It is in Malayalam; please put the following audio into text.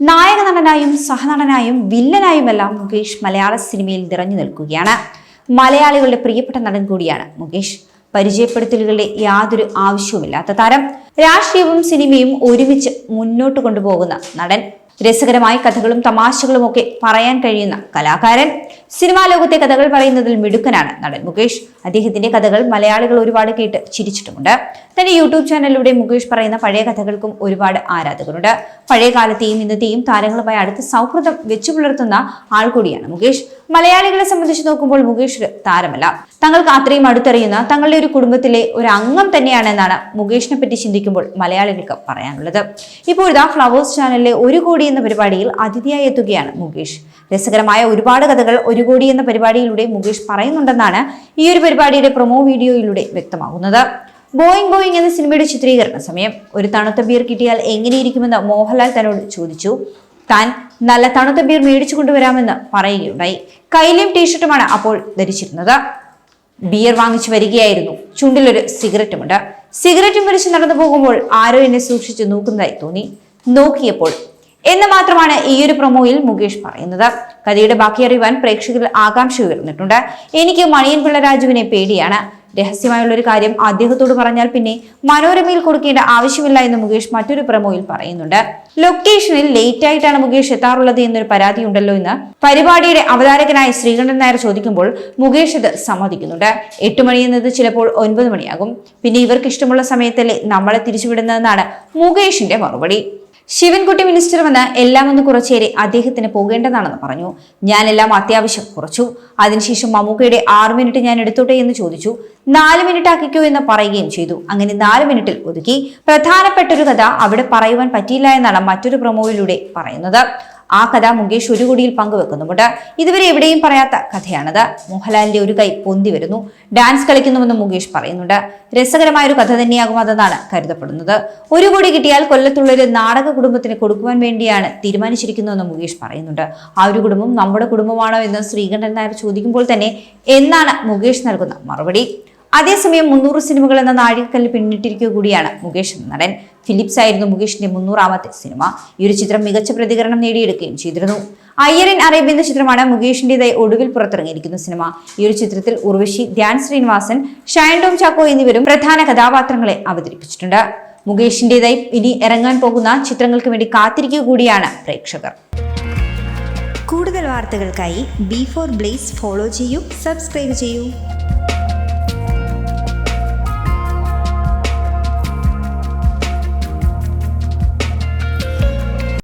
നായക നടനായും സഹനടനായും വില്ലനായുമെല്ലാം മുകേഷ് മലയാള സിനിമയിൽ നിറഞ്ഞു നിൽക്കുകയാണ്. മലയാളികളുടെ പ്രിയപ്പെട്ട നടൻ കൂടിയാണ് മുകേഷ്. പരിചയപ്പെടുത്തലുകളുടെ യാതൊരു ആവശ്യവുമില്ലാത്ത താരം. രാഷ്ട്രീയവും സിനിമയും ഒരുമിച്ച് മുന്നോട്ട് കൊണ്ടുപോകുന്ന നടൻ. രസകരമായ കഥകളും തമാശകളും ഒക്കെ പറയാൻ കഴിയുന്ന കലാകാരൻ. സിനിമാ ലോകത്തെ കഥകൾ പറയുന്നതിൽ മിടുക്കനാണ് നടൻ മുകേഷ്. അദ്ദേഹത്തിന്റെ കഥകൾ മലയാളികൾ ഒരുപാട് കേട്ട് ചിരിച്ചിട്ടുമുണ്ട്. തന്റെ യൂട്യൂബ് ചാനലിലൂടെ മുകേഷ് പറയുന്ന പഴയ കഥകൾക്കും ഒരുപാട് ആരാധകരുണ്ട്. പഴയ കാലത്തെയും ഇന്നത്തെയും താരങ്ങളുമായി അടുത്ത സൗഹൃദം വെച്ചു പുലർത്തുന്ന ആൾ കൂടിയാണ് മുകേഷ്. മലയാളികളെ സംബന്ധിച്ച് നോക്കുമ്പോൾ മുകേഷ് താരമല്ല. തങ്ങൾക്ക് അത്രയും അടുത്തറിയുന്ന തങ്ങളുടെ ഒരു കുടുംബത്തിലെ ഒരു അംഗം തന്നെയാണെന്നാണ് മുകേഷിനെ പറ്റി ചിന്തിക്കുമ്പോൾ മലയാളികൾക്ക് പറയാനുള്ളത്. ഇപ്പോൾ ഇതാ ഫ്ലവേഴ്സ് ചാനലിലെ ഒരു കോടി എന്ന പരിപാടിയിൽ അതിഥിയായി എത്തുകയാണ് മുകേഷ്. രസകരമായ ഒരുപാട് കഥകൾ ഒരു കോടി എന്ന പരിപാടിയിലൂടെ മുകേഷ് പറയുന്നുണ്ടെന്നാണ് ഈ ഒരു പരിപാടിയുടെ പ്രൊമോ വീഡിയോയിലൂടെ വ്യക്തമാകുന്നത്. ബോയിങ് ബോയിങ് എന്ന സിനിമയുടെ ചിത്രീകരണ സമയം. ഒരു തണുത്ത ബിയർ കിട്ടിയാൽ എങ്ങനെയിരിക്കുമെന്ന് മോഹൻലാൽ തന്നോട് ചോദിച്ചു. താൻ നല്ല തണുത്ത ബിയർ മേടിച്ചു കൊണ്ടുവരാമെന്ന് പറയുകയുണ്ടായി. കൈലിയും ടീഷർട്ടുമാണ് അപ്പോൾ ധരിച്ചിരുന്നത്. ബിയർ വാങ്ങിച്ചു വരികയായിരുന്നു. ചുണ്ടിലൊരു സിഗരറ്റുമുണ്ട്. സിഗരറ്റും വലിച്ചു നടന്നു പോകുമ്പോൾ ആരോ എന്നെ സൂക്ഷിച്ച് നോക്കുന്നതായി തോന്നി. നോക്കിയപ്പോൾ എന്ന് മാത്രമാണ് ഈ ഒരു പ്രൊമോയിൽ മുകേഷ് പറയുന്നത്. കഥയുടെ ബാക്കി അറിയുവാൻ പ്രേക്ഷകരിൽ ആകാംക്ഷ ഉയർന്നിട്ടുണ്ട്. എനിക്ക് മണിയൻ പിള്ള രാജുവിനെ പേടിയാണ്. രഹസ്യമായുള്ള ഒരു കാര്യം അദ്ദേഹത്തോട് പറഞ്ഞാൽ പിന്നെ മനോരമയിൽ കൊടുക്കേണ്ട ആവശ്യമില്ല എന്ന് മുകേഷ് മറ്റൊരു പ്രമോയിൽ പറയുന്നുണ്ട്. ലൊക്കേഷനിൽ ലേറ്റ് ആയിട്ടാണ് മുകേഷ് എത്താറുള്ളത് എന്നൊരു പരാതി ഉണ്ടല്ലോ എന്ന് പരിപാടിയുടെ അവതാരകനായ ശ്രീകണ്ഠൻ നായർ ചോദിക്കുമ്പോൾ മുകേഷ് ഇത് സമ്മതിക്കുന്നുണ്ട്. എട്ട് മണി എന്നത് ചിലപ്പോൾ ഒൻപത് മണിയാകും. പിന്നെ ഇവർക്ക് ഇഷ്ടമുള്ള സമയത്തല്ലേ നമ്മളെ തിരിച്ചുവിടുന്നതെന്നാണ് മുകേഷിന്റെ മറുപടി. ശിവൻകുട്ടി മിനിസ്റ്റർ വന്ന് എല്ലാം ഒന്ന് കുറച്ചേരെ അദ്ദേഹത്തിന് പോകേണ്ടതാണെന്ന് പറഞ്ഞു. ഞാനെല്ലാം അത്യാവശ്യം കുറച്ചു. അതിനുശേഷം മമ്മൂക്കയുടെ ആറ് മിനിറ്റ് ഞാൻ എടുത്തോട്ടെ എന്ന് ചോദിച്ചു. നാല് മിനിറ്റ് ആക്കിക്കോ എന്ന് പറയുകയും ചെയ്തു. അങ്ങനെ നാല് മിനിറ്റിൽ ഒതുക്കി. പ്രധാനപ്പെട്ട ഒരു കഥ അവിടെ പറയുവാൻ പറ്റിയില്ല എന്നാണ് മറ്റൊരു പ്രൊമോയിലൂടെ പറയുന്നത്. ആ കഥ മുകേഷ് ഒരു കുടിയിൽ പങ്കുവെക്കുന്നുമുണ്ട്. ഇതുവരെ എവിടെയും പറയാത്ത കഥയാണത്. മോഹൻലാലിന്റെ ഒരു കൈ പൊന്തി വരുന്നു. ഡാൻസ് കളിക്കുന്നുവെന്ന് മുകേഷ് പറയുന്നുണ്ട്. രസകരമായ ഒരു കഥ തന്നെയാകും അതെന്നാണ് കരുതപ്പെടുന്നത്. ഒരു കോടി കിട്ടിയാൽ കൊല്ലത്തുള്ള ഒരു നാടക കുടുംബത്തിന് കൊടുക്കുവാൻ വേണ്ടിയാണ് തീരുമാനിച്ചിരിക്കുന്നതെന്ന് മുകേഷ് പറയുന്നുണ്ട്. ആ ഒരു കുടുംബം നമ്മുടെ കുടുംബമാണോ എന്ന് ശ്രീകണ്ഠൻ നായർ ചോദിക്കുമ്പോൾ തന്നെ എന്നാണ് മുകേഷ് നൽകുന്ന മറുപടി. അതേസമയം മുന്നൂറ് സിനിമകൾ എന്ന നാഴികക്കല്ല് പിന്നിട്ടിരിക്കുക കൂടിയാണ് മുകേഷ് എന്ന നടൻ. ഫിലിപ്സ് ആയിരുന്നു മുകേഷിന്റെ മുന്നൂറാമത്തെ സിനിമ. ഈ ഒരു ചിത്രം മികച്ച പ്രതികരണം നേടിയെടുക്കുകയും ചെയ്തിരുന്നു. അയ്യരൻ അറേബ്യ എന്ന ചിത്രമാണ് മുകേഷിന്റേതായി ഒടുവിൽ പുറത്തിറങ്ങിയിരിക്കുന്ന സിനിമ. ഈ ഒരു ചിത്രത്തിൽ ഉർവശി ധ്യാൻ ശ്രീനിവാസൻ ഷയൻ ടോം ചാക്കോ എന്നിവരും പ്രധാന കഥാപാത്രങ്ങളെ അവതരിപ്പിച്ചിട്ടുണ്ട്. മുകേഷിന്റേതായി ഇനി ഇറങ്ങാൻ പോകുന്ന ചിത്രങ്ങൾക്ക് വേണ്ടി കാത്തിരിക്കുക കൂടിയാണ് പ്രേക്ഷകർ. കൂടുതൽ വാർത്തകൾക്കായി ബി ഫോർ ബ്ലേസ് ഫോളോ ചെയ്യൂ സബ്സ്ക്രൈബ് ചെയ്യൂ.